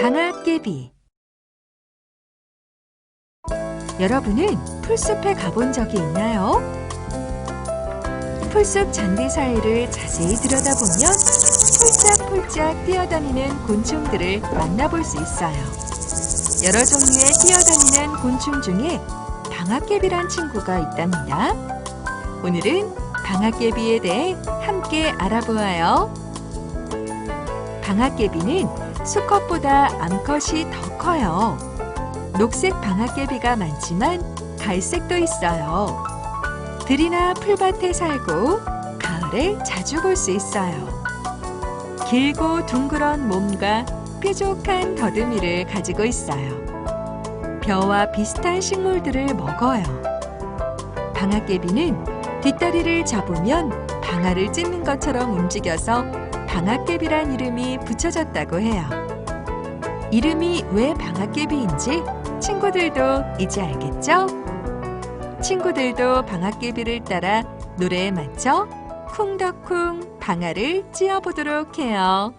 방앗개비 여러분은 풀숲에 가본 적이 있나요? 풀숲 잔디 사이를 자세히 들여다보면 폴짝폴짝 뛰어다니는 곤충들을 만나볼 수 있어요. 여러 종류의 뛰어다니는 곤충 중에 방앗개비란 친구가 있답니다. 오늘은 방앗개비에 대해 함께 알아보아요. 방앗개비는 수컷보다 암컷이 더 커요. 녹색 방앗개비가 많지만 갈색도 있어요. 들이나 풀밭에 살고 가을에 자주 볼 수 있어요. 길고 둥그런 몸과 뾰족한 더듬이를 가지고 있어요. 벼와 비슷한 식물들을 먹어요. 방앗개비는 뒷다리를 잡으면 방아를 찢는 것처럼 움직여서 방앗개비란 이름이 붙여졌다고 해요. 이름이 왜 방앗개비인지 친구들도 이제 알겠죠? 친구들도 방앗개비를 따라 노래에 맞춰 쿵덕쿵 방아를 찧어보도록 해요.